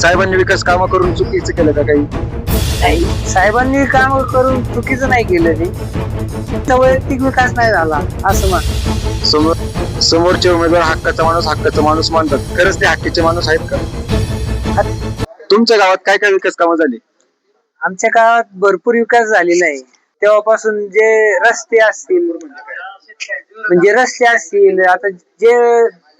साहेबांनी विकास कामं करून चुकीचं केलं का काही? नाही साहेबांनी काम करून चुकीचं नाही केलं ते वैयक्तिक विकास नाही झाला असं म्हण. समोर समोरचे उमेदवार हक्काचा माणूस हक्काचा माणूस मानतात. खरंच ते हक्कीचे माणूस आहेत का? तुमच्या गावात काय काय विकास कामं झाली? आमच्या गावात भरपूर विकास झालेला आहे. तेव्हापासून जे रस्ते असतील म्हणजे रस्ते असतील आता जे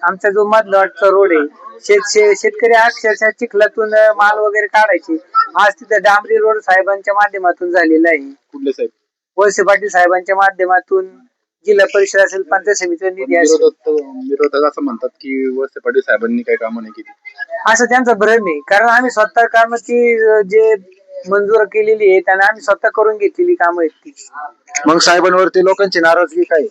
आमचा जो मधलाटचा रोड आहे शेत शे- शेतकरी अक्षरशः चिखलातून माल वगैरे काढायचे. आज तिथं डांबरी रोड साहेबांच्या माध्यमातून झालेला आहे. कुठले साहेब? वळसे पाटील साहेबांच्या माध्यमातून जिल्हा परिषद असेल पंचायत समितीचा निधी असेल. विरोधक असं म्हणतात की वळसे पाटील साहेबांनी काही कामं नाही केली. असं त्यांचा भ्रम आहे. कारण आम्ही स्वतः कामं ती अं, जे मंजूर केलेली आहे त्यांना आम्ही स्वतः करून घेतलेली कामं आहेत ती. मग साहेबांवरती लोकांची नाराजगी काय?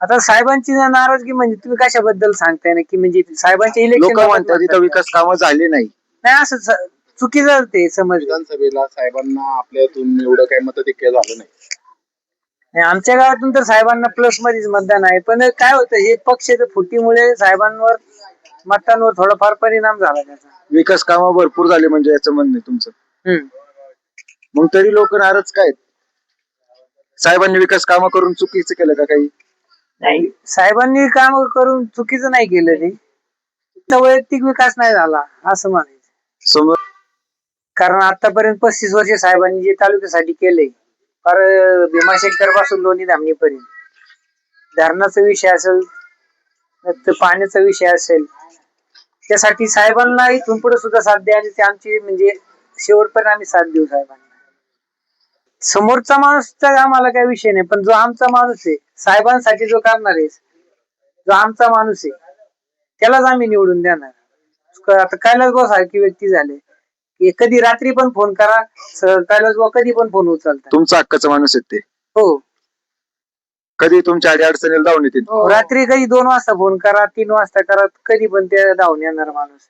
आता साहेबांची ना- नाराजगी म्हणजे तुम्ही कशाबद्दल सांगताय ना की म्हणजे लोक म्हणतात इलेक्शन तिथं विकास कामं झाली नाही. नाही असं स- चुकीचं ते समज विधानसभेला साहेबांना आपल्यातून एवढं काही मताधिक्य झालं नाही. नाही, आमच्या गावातून तर साहेबांना प्लस मध्येच मतदान आहे. पण काय होतं हे पक्षाच्या फुटीमुळे साहेबांवर मतांवर थोडाफार परिणाम झाला त्याचा. विकास कामं भरपूर झाली म्हणजे याचं म्हणणं आहे तुमचं. हम्म. मग तरी लोक नाराज काय आहेत? साहेबांनी विकास कामं करून चुकीचं केलं का काही? नाही. साहेबांनी काम करून चुकीचं नाही केलं ते वैयक्तिक विकास नाही झाला असं म्हणायचं. समोर कारण आतापर्यंत पस्तीस वर्ष साहेबांनी जे तालुक्यासाठी केले फार भीमाशंकरपासून लोणी धामणीपर्यंत. धरणाचा विषय असेल तर पाण्याचा विषय असेल त्यासाठी साहेबांना इथून पुढे सुद्धा साथ द्या आणि ते आमची म्हणजे शेवटपर्यंत आम्ही साथ देऊ साहेबांना. समोरचा माणूसचा आम्हाला काही विषय नाही पण जो आमचा माणूस आहे साहेबांसाठी जो करणार आहे जो आमचा माणूस आहे त्यालाच आम्ही निवडून देणार. आता कैलास भाऊ सारखी व्यक्ती झाले. की कधी रात्री पण फोन करा स- कैलास भाऊ कधी पण फोन उचलतात. तुमचा हक्काचा माणूस आहेत ते. हो. कधी तुमच्या आडी अडचणीला धावून येतील. रात्री कधी दोन वाजता फोन करा तीन वाजता करा कधी पण ते धावून येणार माणूस.